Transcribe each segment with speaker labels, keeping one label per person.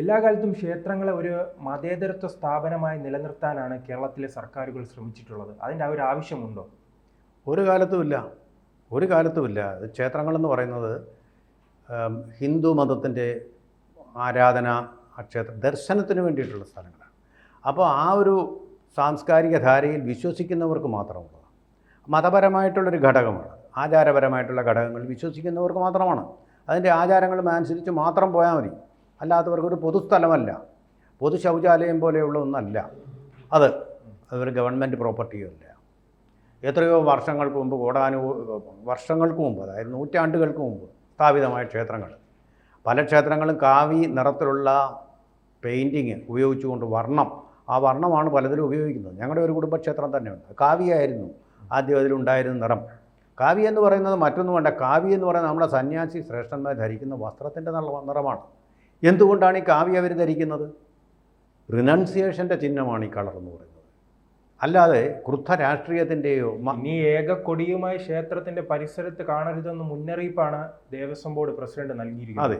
Speaker 1: എല്ലാ കാലത്തും ക്ഷേത്രങ്ങളെ ഒരു മതേതരത്വ സ്ഥാപനമായി നിലനിർത്താനാണ് കേരളത്തിലെ സർക്കാരുകൾ ശ്രമിച്ചിട്ടുള്ളത്. അതിന്റെ ആ ഒരു ആവശ്യമുണ്ടോ?
Speaker 2: ഒരു കാലത്തുമില്ല ഒരു കാലത്തുമില്ല ക്ഷേത്രങ്ങളെന്ന് പറയുന്നത് ഹിന്ദു മതത്തിന്റെ ആരാധന ക്ഷേത്ര ദർശനത്തിന് വേണ്ടിയിട്ടുള്ള സ്ഥലങ്ങളാണ്. അപ്പോൾ ആ ഒരു സാംസ്കാരിക ധാരയിൽ വിശ്വസിക്കുന്നവർക്ക് മാത്രമുള്ളതാണ് മതപരമായിട്ടുള്ളൊരു ഘടകമാണ്. ആചാരപരമായിട്ടുള്ള ഘടകങ്ങൾ വിശ്വസിക്കുന്നവർക്ക് മാത്രമാണ്. അതിന്റെ ആചാരങ്ങളും അനുസരിച്ച് മാത്രം പോയാൽ മതി. അല്ലാത്തവർക്ക് ഒരു പൊതുസ്ഥലമല്ല. പൊതു ശൗചാലയം പോലെയുള്ള ഒന്നല്ല. അത് അതൊരു ഗവൺമെന്റ് പ്രോപ്പർട്ടിയല്ല എത്രയോ വർഷങ്ങൾക്ക് മുമ്പ് കോടാനു വർഷങ്ങൾക്ക് മുമ്പ് അതായത് നൂറ്റാണ്ടുകൾക്ക് മുമ്പ് സ്ഥാപിതമായ ക്ഷേത്രങ്ങൾ. പല ക്ഷേത്രങ്ങളും കാവി നിറത്തിലുള്ള പെയിന്റിങ് ഉപയോഗിച്ചുകൊണ്ട് വർണം ആ വർണമാണ് പലതിലും ഉപയോഗിക്കുന്നത്. ഞങ്ങളുടെ ഒരു കുടുംബക്ഷേത്രം തന്നെയുണ്ട്. കാവിയായിരുന്നു ആദ്യം അതിലുണ്ടായിരുന്ന നിറം. കാവി എന്ന് പറയുന്നത് മറ്റൊന്നും വേണ്ട. കാവി എന്ന് പറയുന്നത് നമ്മുടെ സന്യാസി ശ്രേഷ്ഠന്മാർ ധരിക്കുന്ന വസ്ത്രത്തിന്റെ നിറമാണ്. എന്തുകൊണ്ടാണ് ഈ കാവ്യ അവർ ധരിക്കുന്നത്? റിനൗൺസിയേഷന്റെ ചിഹ്നമാണ് ഈ കളർ എന്ന് പറയുന്നത്. അല്ലാതെ ക്രുദ്ധ രാഷ്ട്രീയത്തിന്റെയോ
Speaker 1: ഇനി ഏക കൊടിയുമായി ക്ഷേത്രത്തിന്റെ പരിസരത്ത് കാണരുതെന്ന് മുന്നറിയിപ്പാണ് ദേവസ്വം ബോർഡ് പ്രസിഡന്റ് നൽകിയിരിക്കുന്നത്.
Speaker 2: അതെ.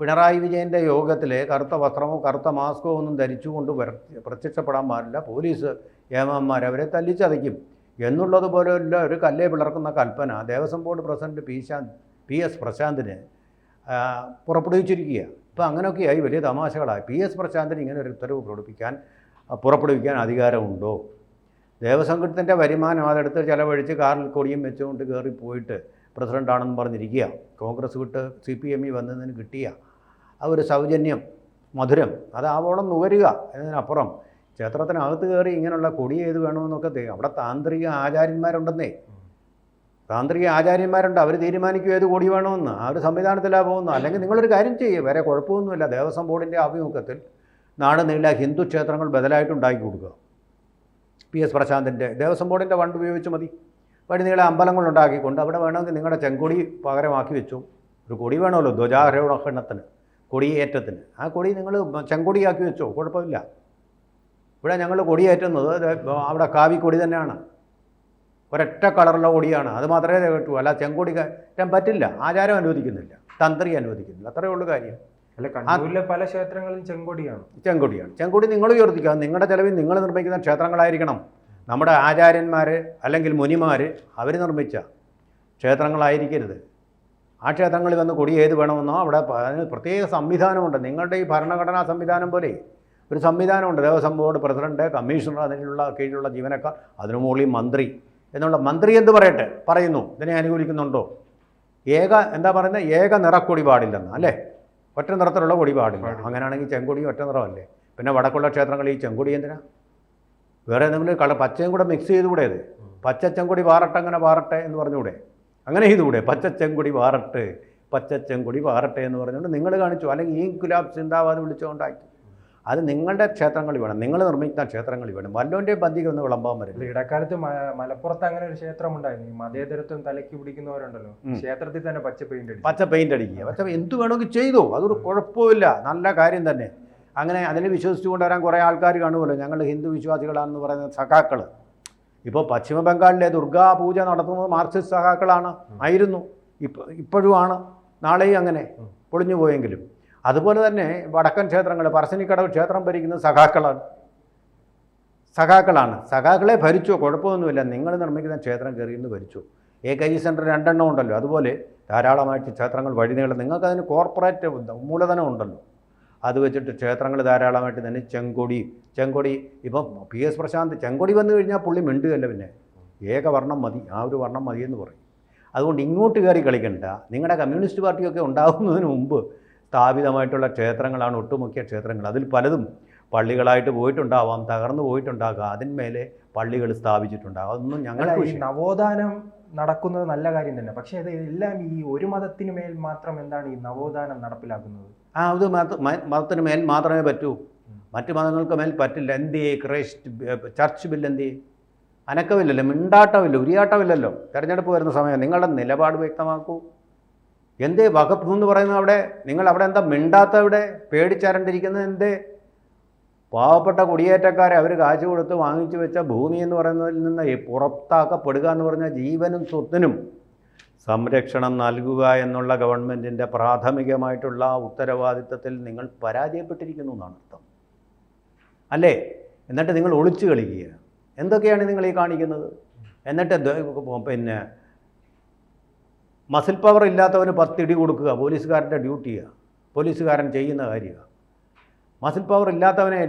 Speaker 2: പിണറായി വിജയന്റെ യോഗത്തിൽ കറുത്ത വസ്ത്രമോ കറുത്ത മാസ്കോ ഒന്നും ധരിച്ചുകൊണ്ട് പ്രത്യക്ഷപ്പെടാൻ പാടില്ല. പോലീസ് ഏമാന്മാർ അവരെ തല്ലിച്ചതയ്ക്കും. എന്നുള്ളതുപോലെയുള്ള ഒരു കല്ലേ പിളർക്കുന്ന കൽപ്പന ദേവസ്വം ബോർഡ് പ്രസിഡന്റ് പി ശാന്ത് പി എസ് പ്രശാന്തിന് ആ, പുറപ്പെടുവിച്ചിരിക്കുക ഇപ്പം അങ്ങനെയൊക്കെയായി വലിയ തമാശകളായി. പി എസ് പ്രശാന്തിന് ഇങ്ങനെ ഒരു ഉത്തരവ് പുറപ്പെടുവിക്കാൻ പുറപ്പെടുവിക്കാൻ അധികാരമുണ്ടോ? ദേവസംഘത്തിന്റെ വരുമാനം അതെടുത്ത് ചിലവഴിച്ച് കാറിൽ കൊടിയും വെച്ചുകൊണ്ട് കയറി പോയിട്ട് പ്രസിഡന്റാണെന്ന് പറഞ്ഞിരിക്കുക. കോൺഗ്രസ് വിട്ട് സി പി എമ്മിൽ വന്നതിന് കിട്ടിയ ആ ഒരു സൗജന്യം മധുരം അത് ആവോളം നുകരുക എന്നതിനപ്പുറം ക്ഷേത്രത്തിനകത്ത് കയറി ഇങ്ങനെയുള്ള കൊടി ഏത് വേണമെന്നൊക്കെ അവിടെ താന്ത്രിക ആചാര്യന്മാരുണ്ടെന്നേ. താന്ത്രിക ആചാര്യന്മാരുണ്ട്. അവർ തീരുമാനിക്കും ഏത് കൂടി വേണമെന്ന്. ആ ഒരു സംവിധാനത്തിലാണ് പോകുന്നത്. അല്ലെങ്കിൽ നിങ്ങളൊരു കാര്യം ചെയ്യുക വേറെ കുഴപ്പമൊന്നുമില്ല. ദേവസ്വം ബോർഡിന്റെ ആഭിമുഖ്യത്തിൽ നാട് നീള ഹിന്ദു ക്ഷേത്രങ്ങൾ ബദലായിട്ട് ഉണ്ടാക്കി കൊടുക്കുക. പി എസ് പ്രശാന്തിന്റെ ദേവസ്വം ബോർഡിന്റെ ഫണ്ട് ഉപയോഗിച്ച് മതി. വഴി നീളെ അമ്പലങ്ങൾ ഉണ്ടാക്കിക്കൊണ്ട് അവിടെ വേണമെങ്കിൽ നിങ്ങളുടെ ചെങ്കൊടി പകരമാക്കി വെച്ചു. ഒരു കൊടി വേണമല്ലോ ധ്വജാരോഹണത്തിന് കൊടിയേറ്റത്തിന്. ആ കൊടി നിങ്ങൾ ചെങ്കൊടിയാക്കി വെച്ചോ. കുഴപ്പമില്ല. ഇവിടെ ഞങ്ങൾ കൊടിയേറ്റുന്നത് അവിടെ കാവിക്കൊടി കൊടി തന്നെയാണ്. ഒരൊറ്റ കളറുള്ള കൊടിയാണ് അത് മാത്രമേ കേട്ടു. അല്ല ചെങ്കൊടി കയറ്റാൻ പറ്റില്ല. ആചാരം അനുവദിക്കുന്നില്ല. തന്ത്രി അനുവദിക്കുന്നില്ല. അത്രയേ ഉള്ളൂ കാര്യം.
Speaker 1: അല്ല കണ്ണൂരിലെ പല ക്ഷേത്രങ്ങളിലും ചെങ്കൊടിയാണ്.
Speaker 2: ചെങ്കൊടിയാണ്. ചെങ്കൊടി നിങ്ങൾ ഉയർത്തിക്കുക. നിങ്ങളുടെ ചിലവിൽ നിങ്ങൾ നിർമ്മിക്കുന്ന ക്ഷേത്രങ്ങളായിരിക്കണം. നമ്മുടെ ആചാര്യന്മാർ അല്ലെങ്കിൽ മുനിമാർ അവർ നിർമ്മിച്ച ക്ഷേത്രങ്ങളായിരിക്കരുത്. ആ ക്ഷേത്രങ്ങളിൽ വന്ന് കൊടി ഏത് വേണമെന്നോ അവിടെ അതിന് പ്രത്യേക സംവിധാനമുണ്ട്. നിങ്ങളുടെ ഈ ഭരണഘടനാ സംവിധാനം പോലെ ഒരു സംവിധാനമുണ്ട്. ദേവസ്വം ബോർഡ് പ്രസിഡന്റ് കമ്മീഷണർ അതിനുള്ള കീഴിലുള്ള ജീവനക്കാർ അതിനു മുകളിൽ മന്ത്രി. എന്നുള്ള മന്ത്രി എന്ത് പറയട്ടെ? പറയുന്നു. ഇതിനെ അനുകൂലിക്കുന്നുണ്ടോ? ഏക എന്താ പറയുന്നത്? ഏക നിറക്കൊടി പാടില്ലെന്ന് അല്ലേ? ഒറ്റ നിറത്തിലുള്ള കൊടി പാടില്ല. അങ്ങനെയാണെങ്കിൽ ചെങ്കൊടി ഒറ്റ നിറമല്ലേ? പിന്നെ വടക്കുള്ള ക്ഷേത്രങ്ങളിൽ ഈ ചെങ്കൊടി എന്തിനാ? വേറെ എന്തെങ്കിലും കളർ പച്ചയും കൂടെ മിക്സ് ചെയ്തുകൂടെ അത് പച്ച ചെങ്കൊടി പാറട്ടെ അങ്ങനെ പാറട്ടെ എന്ന് പറഞ്ഞുകൂടെ? അങ്ങനെ ചെയ്തുകൂടെ? പച്ച ചെങ്കൊടി പാറട്ടെ പച്ച ചെങ്കൊടി പാറട്ടെ എന്ന് പറഞ്ഞുകൊണ്ട് നിങ്ങൾ കാണിച്ചു. അല്ലെങ്കിൽ ഈ ഗുലാബ് ചിന്താവാദം വിളിച്ചുകൊണ്ടാക്കി അത് നിങ്ങളുടെ ക്ഷേത്രങ്ങളിൽ വേണം. നിങ്ങൾ നിർമ്മിക്കുന്ന ക്ഷേത്രങ്ങളിൽ വേണം. വല്ലോന്റെ ബന്ധിക്ക് ഒന്ന് വിളമ്പാൻ പറ്റില്ല
Speaker 1: ഇടക്കാലത്ത് മലപ്പുറത്ത് അങ്ങനെ ഒരു ക്ഷേത്രം ഉണ്ടായിരുന്നു. മതേതരത്വം തലയ്ക്ക് പിടിക്കുന്നവരുണ്ടല്ലോ. ക്ഷേത്രത്തിൽ തന്നെ പച്ച പെയിന്റ് അടിച്ചു.
Speaker 2: പച്ച പെയിന്റ് അടിക്കുക. പച്ച എന്ത് വേണമെങ്കിൽ ചെയ്തു. അതൊരു കുഴപ്പമില്ല. നല്ല കാര്യം തന്നെ. അങ്ങനെ അതിനെ വിശ്വസിച്ചുകൊണ്ട് കൊണ്ടുവരാൻ കുറേ ആൾക്കാർ കാണുമല്ലോ. ഞങ്ങൾ ഹിന്ദു വിശ്വാസികളാണെന്ന് പറയുന്ന സഖാക്കൾ ഇപ്പോൾ പശ്ചിമ ബംഗാളിലെ ദുർഗാ പൂജ നടത്തുന്നത് മാർക്സിസ്റ്റ് സഖാക്കളാണ്. ആയിരുന്നു. ഇപ്പോൾ ഇപ്പോഴും ആണ്. നാളെയും അങ്ങനെ പൊളിഞ്ഞു പോയെങ്കിലും. അതുപോലെ തന്നെ വടക്കൻ ക്ഷേത്രങ്ങൾ പറശ്ശിനിക്കടവ് ക്ഷേത്രം ഭരിക്കുന്നത് സഖാക്കളാണ്. സഖാക്കളാണ്. സഖാക്കളെ ഭരിച്ചു കുഴപ്പമൊന്നുമില്ല. നിങ്ങൾ നിർമ്മിക്കുന്ന ക്ഷേത്രം കയറിയെന്ന് ഭരിച്ചു. എ കെ സെന്റർ രണ്ടെണ്ണം ഉണ്ടല്ലോ. അതുപോലെ ധാരാളമായിട്ട് ക്ഷേത്രങ്ങൾ വഴിനീളം നിങ്ങൾക്ക് അതിന് കോർപ്പറേറ്റ് മൂലധനം ഉണ്ടല്ലോ. അത് വെച്ചിട്ട് ക്ഷേത്രങ്ങൾ ധാരാളമായിട്ട് തന്നെ. ചെങ്കൊടി. ചെങ്കൊടി ഇപ്പം പി എസ് പ്രശാന്ത് ചെങ്കൊടി വന്നു കഴിഞ്ഞാൽ പുള്ളി മിണ്ടുകയല്ല പിന്നെ. ഏകവർണം മതി. ആ ഒരു വർണം മതിയെന്ന് പറയും. അതുകൊണ്ട് ഇങ്ങോട്ട് കയറി കളിക്കണ്ട. നിങ്ങളുടെ കമ്മ്യൂണിസ്റ്റ് പാർട്ടിയൊക്കെ ഉണ്ടാകുന്നതിന് മുമ്പ് സ്ഥാപിതമായിട്ടുള്ള ക്ഷേത്രങ്ങളാണ് ഒട്ടുമുഖ്യ ക്ഷേത്രങ്ങൾ. അതിൽ പലതും പള്ളികളായിട്ട് പോയിട്ടുണ്ടാവാം തകർന്നു പോയിട്ടുണ്ടാകാം. അതിന്മേലെ പള്ളികൾ സ്ഥാപിച്ചിട്ടുണ്ടാകാം. അതൊന്നും ഞങ്ങൾ
Speaker 1: നവോത്ഥാനം നടക്കുന്നത് നല്ല കാര്യം തന്നെ. പക്ഷേ അത് എല്ലാം ഈ ഒരു മതത്തിന് മേൽ മാത്രം എന്താണ് ഈ നവോത്ഥാനം നടപ്പിലാക്കുന്നത്?
Speaker 2: ആ അത് മത മതത്തിന് മേൽ മാത്രമേ പറ്റൂ. മറ്റു മതങ്ങൾക്ക് മേൽ പറ്റില്ല. എന്ത് ക്രൈസ്റ്റ് ചർച്ച് ബില്ല് എന്ത് അനക്കമില്ലല്ലോ മിണ്ടാട്ടമില്ല ഉരിയാട്ടമില്ലല്ലോ. തെരഞ്ഞെടുപ്പ് വരുന്ന സമയം നിങ്ങളുടെ നിലപാട് വ്യക്തമാക്കൂ. എന്തേ വകപ്പ് എന്ന് പറയുന്നത് അവിടെ? നിങ്ങൾ അവിടെ എന്താ മിണ്ടാത്ത അവിടെ പേടിച്ചരണ്ടിരിക്കുന്നത് എന്തേ? പാവപ്പെട്ട കുടിയേറ്റക്കാരെ അവർ കാശ് കൊടുത്ത് വാങ്ങിച്ചു വെച്ച ഭൂമി എന്ന് പറയുന്നതിൽ നിന്ന് പുറത്താക്കപ്പെടുക എന്ന് പറഞ്ഞാൽ ജീവനും സ്വത്തിനും സംരക്ഷണം നൽകുക എന്നുള്ള ഗവൺമെന്റിന്റെ പ്രാഥമികമായിട്ടുള്ള ഉത്തരവാദിത്തത്തിൽ നിങ്ങൾ പരാജയപ്പെട്ടിരിക്കുന്നു എന്നാണ് അർത്ഥം. അല്ലേ? എന്നിട്ട് നിങ്ങൾ ഒളിച്ചു കളിക്കുക. എന്തൊക്കെയാണ് നിങ്ങൾ ഈ കാണിക്കുന്നത്? എന്നിട്ട് പിന്നെ മസിൽ പവർ ഇല്ലാത്തവന് പത്തിടി കൊടുക്കുക പോലീസുകാരന്റെ ഡ്യൂട്ടിയാണ് പോലീസുകാരൻ ചെയ്യുന്ന കാര്യമാണ് മസിൽ പവർ ഇല്ലാത്തവനെ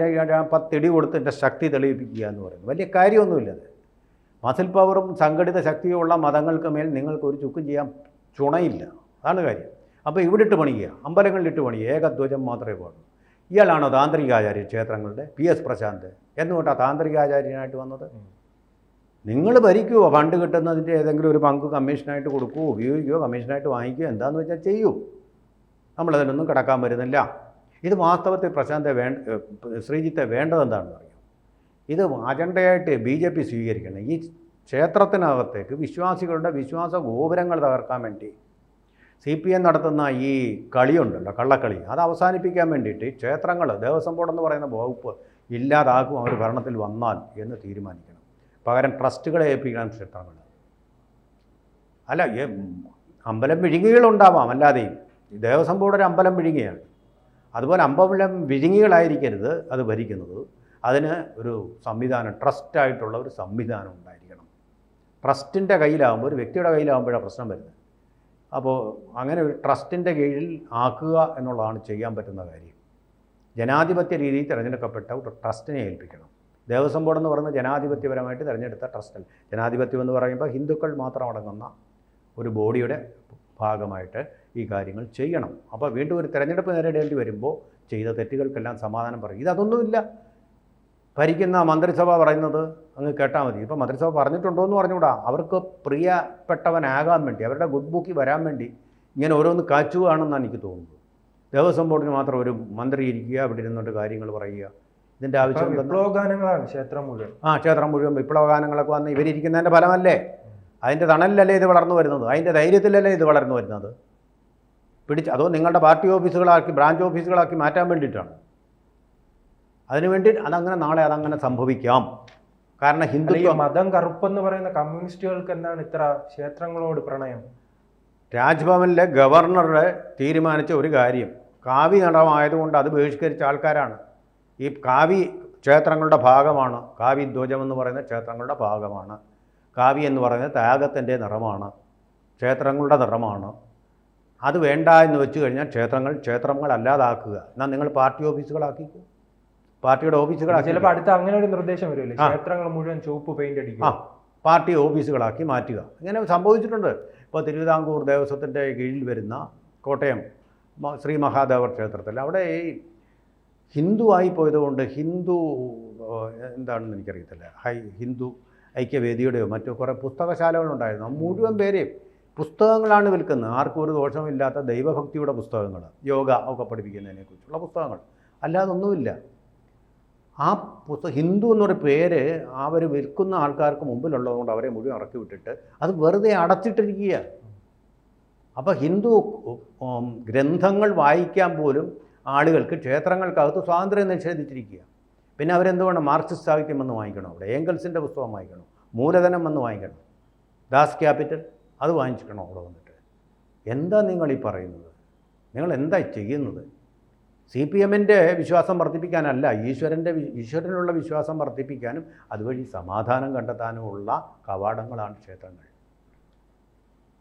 Speaker 2: പത്തിടി കൊടുത്ത് എന്റെ ശക്തി തെളിയിപ്പിക്കുക എന്ന് പറയുന്നത്. വലിയ കാര്യമൊന്നുമില്ലത് മസിൽ പവറും സംഘടിത ശക്തിയുള്ള മതങ്ങൾക്ക് മേൽ നിങ്ങൾക്ക് ഒരു ചുക്കും ചെയ്യാൻ ചുണയില്ല. അതാണ് കാര്യം. അപ്പോൾ ഇവിടെ ഇട്ട് പണിയുക. അമ്പലങ്ങളിലിട്ട് പണിയുക. ഏകധ്വജം മാത്രമേ പാടൂ ഇയാളാണോ താന്ത്രികാചാര്യ ക്ഷേത്രങ്ങളുടെ പി എസ് പ്രശാന്ത്? എന്നുകൊണ്ടാണ് താന്ത്രികാചാര്യനായിട്ട് വന്നത്? നിങ്ങൾ ഭരിക്കുമോ ഫണ്ട് കിട്ടുന്നതിന്റെ ഏതെങ്കിലും ഒരു പങ്ക് കമ്മീഷനായിട്ട് കൊടുക്കുമോ ഉപയോഗിക്കുകയോ കമ്മീഷനായിട്ട് വാങ്ങിക്കുകയോ എന്താണെന്ന് വെച്ചാൽ ചെയ്യൂ. നമ്മളതിനൊന്നും കിടക്കാൻ വരുന്നില്ല. ഇത് വാസ്തവത്തിൽ പ്രശാന്തെ വേണ്ട ശ്രീജിത്തെ വേണ്ടതെന്താണെന്ന് അറിയാം? ഇത് അജണ്ടയായിട്ട് ബി ജെ പി സ്വീകരിക്കണം. ഈ ക്ഷേത്രത്തിനകത്തേക്ക് വിശ്വാസികളുടെ വിശ്വാസ ഗോപുരങ്ങൾ തകർക്കാൻ വേണ്ടി സി പി എം നടത്തുന്ന ഈ കളിയുണ്ടല്ലോ കള്ളക്കളി. അത് അവസാനിപ്പിക്കാൻ വേണ്ടിയിട്ട് ക്ഷേത്രങ്ങൾ ദേവസ്വം ബോർഡെന്ന് പറയുന്ന വകുപ്പ് ഇല്ലാതാക്കും അവർ ഭരണത്തിൽ വന്നാൽ എന്ന് തീരുമാനിക്കണം. പകരം ട്രസ്റ്റുകളെ ഏൽപ്പിക്കണം ക്ഷേത്രങ്ങൾ അല്ല അമ്പലം വിഴുങ്ങികളുണ്ടാവാം അല്ലാതെയും ദേവസ്വം ബോർഡ് ഒരു അമ്പലം വിഴുങ്ങിയാണ്. അതുപോലെ അമ്പലം വിഴുങ്ങികളായിരിക്കരുത് അത് ഭരിക്കുന്നത്. അതിന് ഒരു സംവിധാനം ട്രസ്റ്റായിട്ടുള്ള ഒരു സംവിധാനം ഉണ്ടായിരിക്കണം. ട്രസ്റ്റിന്റെ കയ്യിലാകുമ്പോൾ ഒരു വ്യക്തിയുടെ കയ്യിലാകുമ്പോഴാണ് പ്രശ്നം വരുന്നത്. അപ്പോൾ അങ്ങനെ ഒരു ട്രസ്റ്റിന്റെ കീഴിൽ ആക്കുക എന്നുള്ളതാണ് ചെയ്യാൻ പറ്റുന്ന കാര്യം. ജനാധിപത്യ രീതിയിൽ തിരഞ്ഞെടുക്കപ്പെട്ട ഒരു ട്രസ്റ്റിനെ ഏൽപ്പിക്കണം. ദേവസ്വം ബോർഡ് എന്ന് പറയുന്നത് ജനാധിപത്യപരമായിട്ട് തിരഞ്ഞെടുത്ത ട്രസ്റ്റല്ല ജനാധിപത്യം എന്ന് പറയുമ്പോൾ ഹിന്ദുക്കൾ മാത്രം അടങ്ങുന്ന ഒരു ബോഡിയുടെ ഭാഗമായിട്ട് ഈ കാര്യങ്ങൾ ചെയ്യണം. അപ്പോൾ വീണ്ടും ഒരു തിരഞ്ഞെടുപ്പ് നേരിടേണ്ടി വരുമ്പോൾ ചെയ്ത തെറ്റുകൾക്കെല്ലാം സമാധാനം പറയും. ഇതൊന്നുമില്ല ഭരിക്കുന്ന മന്ത്രിസഭ പറയുന്നത് അങ്ങ് കേട്ടാൽ മതി. ഇപ്പോൾ മന്ത്രിസഭ പറഞ്ഞിട്ടുണ്ടോ എന്ന് പറഞ്ഞുകൂടാ. അവർക്ക് പ്രിയപ്പെട്ടവനാകാൻ വേണ്ടി അവരുടെ ഗുഡ് ബുക്കിൽ വരാൻ വേണ്ടി ഇങ്ങനെ ഓരോന്ന് കാച്ചുകയാണെന്നാണ് എനിക്ക് തോന്നുന്നത്. ദേവസ്വം ബോർഡിന് മാത്രം ഒരു മന്ത്രി ഇരിക്കുക അവിടെ ഇരുന്നിട്ട് കാര്യങ്ങൾ പറയുക. ഇതിന്റെ ആവശ്യം
Speaker 1: വിപ്ലവഗാനങ്ങളാണ് ക്ഷേത്രം മുഴുവൻ.
Speaker 2: ആ ക്ഷേത്രം മുഴുവൻ വിപ്ലവഗാനങ്ങളൊക്കെ വന്ന് ഇവരിയ്ക്കുന്നതിന്റെ ഫലമല്ലേ? അതിന്റെ തണലിലല്ലേ ഇത് വളർന്നു വരുന്നത്? അതിന്റെ ധൈര്യത്തിലല്ലേ ഇത് വളർന്നു വരുന്നത്? പിടിച്ച് അതോ നിങ്ങളുടെ പാർട്ടി ഓഫീസുകളാക്കി ബ്രാഞ്ച് ഓഫീസുകളാക്കി മാറ്റാൻ വേണ്ടിയിട്ടാണ്. അതിനു വേണ്ടി അതങ്ങനെ നാളെ അതങ്ങനെ സംഭവിക്കാം. കാരണം ഹിന്ദു
Speaker 1: മതം കറുപ്പെന്ന് പറയുന്ന കമ്മ്യൂണിസ്റ്റുകൾക്ക് എന്താണ് ഇത്ര ക്ഷേത്രങ്ങളോട് പ്രണയം?
Speaker 2: രാജ്ഭവനിലെ ഗവർണറുടെ തീരുമാനിച്ച ഒരു കാര്യം കാവ്യ നടമായതുകൊണ്ട് അത് ബഹിഷ്കരിച്ച ആൾക്കാരാണ്. ഈ കാവി ക്ഷേത്രങ്ങളുടെ ഭാഗമാണ്. കാവി ധ്വജം എന്ന് പറയുന്ന ക്ഷേത്രങ്ങളുടെ ഭാഗമാണ്. കാവി എന്ന് പറയുന്നത് ത്യാഗത്തിന്റെ നിറമാണ്. ക്ഷേത്രങ്ങളുടെ നിറമാണ്. അത് വേണ്ട എന്ന് വെച്ച് കഴിഞ്ഞാൽ ക്ഷേത്രങ്ങൾ ക്ഷേത്രങ്ങൾ അല്ലാതാക്കുക എന്നാൽ നിങ്ങൾ പാർട്ടി ഓഫീസുകളാക്കിക്കോ. പാർട്ടിയുടെ ഓഫീസുകളാക്കി
Speaker 1: ചിലപ്പോൾ അടുത്ത അങ്ങനെ ഒരു നിർദ്ദേശം വരുമല്ലേ. ക്ഷേത്രങ്ങൾ മുഴുവൻ ചുവപ്പ് പെയിന്റ്
Speaker 2: പെയിന്റ്
Speaker 1: ആ.
Speaker 2: പാർട്ടി ഓഫീസുകളാക്കി മാറ്റുക. ഇങ്ങനെ സംഭവിച്ചിട്ടുണ്ട്. ഇപ്പോൾ തിരുവിതാംകൂർ ദേവസ്വത്തിന്റെ കീഴിൽ വരുന്ന കോട്ടയം ശ്രീ മഹാദേവർ ക്ഷേത്രത്തിൽ. അവിടെ ഈ ഹിന്ദു ആയി പോയതുകൊണ്ട് ഹിന്ദു എന്താണെന്ന് എനിക്കറിയത്തില്ല. ഹൈ ഹിന്ദു ഐക്യവേദിയുടെയോ മറ്റോ കുറേ പുസ്തകശാലകളുണ്ടായിരുന്നു. മുഴുവൻ പേരെയും പുസ്തകങ്ങളാണ് വിൽക്കുന്നത്. ആർക്കും ഒരു ദോഷമില്ലാത്ത ദൈവഭക്തിയുടെ പുസ്തകങ്ങൾ യോഗ ഒക്കെ പഠിപ്പിക്കുന്നതിനെക്കുറിച്ചുള്ള പുസ്തകങ്ങൾ. അല്ലാതെ ഒന്നുമില്ല. ആ പുസ്തക ഹിന്ദു എന്നൊരു പേര് അവർ വിൽക്കുന്ന ആൾക്കാർക്ക് മുമ്പിലുള്ളതുകൊണ്ട് അവരെ മുഴുവൻ ഇറക്കി വിട്ടിട്ട് അത് വെറുതെ അടച്ചിട്ടിരിക്കുക അപ്പോൾ ഹിന്ദു ഗ്രന്ഥങ്ങൾ വായിക്കാൻ പോലും ആളുകൾക്ക് ക്ഷേത്രങ്ങൾക്കകത്ത് സ്വാതന്ത്ര്യം നിഷേധിച്ചിരിക്കുക. പിന്നെ അവരെന്തുകൊണ്ട് മാർക്സിസ്റ്റ് സാഹിത്യം വന്ന് വാങ്ങിക്കണം? അവിടെ ഏങ്കൽസിന്റെ പുസ്തകം വാങ്ങിക്കണം? മൂലധനം വന്ന് വാങ്ങിക്കണം? ദാസ് ക്യാപിറ്റൽ അത് വാങ്ങിച്ചിക്കണം അവിടെ വന്നിട്ട്? എന്താ നിങ്ങൾ ഈ പറയുന്നത്? നിങ്ങൾ എന്താ ചെയ്യുന്നത്? സി പി എമ്മിന്റെ വിശ്വാസം വർദ്ധിപ്പിക്കാനല്ല ഈശ്വരന്റെ ഈശ്വരനുള്ള വിശ്വാസം വർദ്ധിപ്പിക്കാനും അതുവഴി സമാധാനം കണ്ടെത്താനുമുള്ള കവാടങ്ങളാണ് ക്ഷേത്രങ്ങൾ.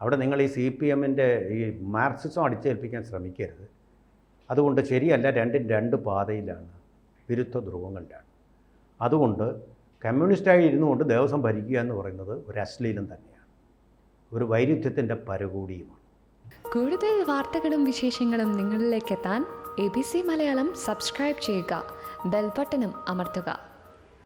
Speaker 2: അവിടെ നിങ്ങൾ ഈ സി പി എമ്മിന്റെ ഈ മാർക്സിസം അടിച്ചേൽപ്പിക്കാൻ ശ്രമിക്കരുത്. അതുകൊണ്ട് ശരിയല്ല രണ്ടും രണ്ട് പാതയിലാണ് വിരുദ്ധ ധ്രുവങ്ങളിലാണ്. അതുകൊണ്ട് കമ്മ്യൂണിസ്റ്റായി ഇരുന്നുകൊണ്ട് ദേവസ്വം ഭരിക്കുക എന്ന് പറയുന്നത് ഒരു അശ്ലീലം തന്നെയാണ്. ഒരു വൈരുദ്ധ്യത്തിന്റെ പരകൂടിയുമാണ്.
Speaker 3: കൂടുതൽ വാർത്തകളും വിശേഷങ്ങളും നിങ്ങളിലേക്ക് എത്താൻ A B C Malayalam subscribe ചെയ്യുക ബെൽബട്ടനും അമർത്തുക.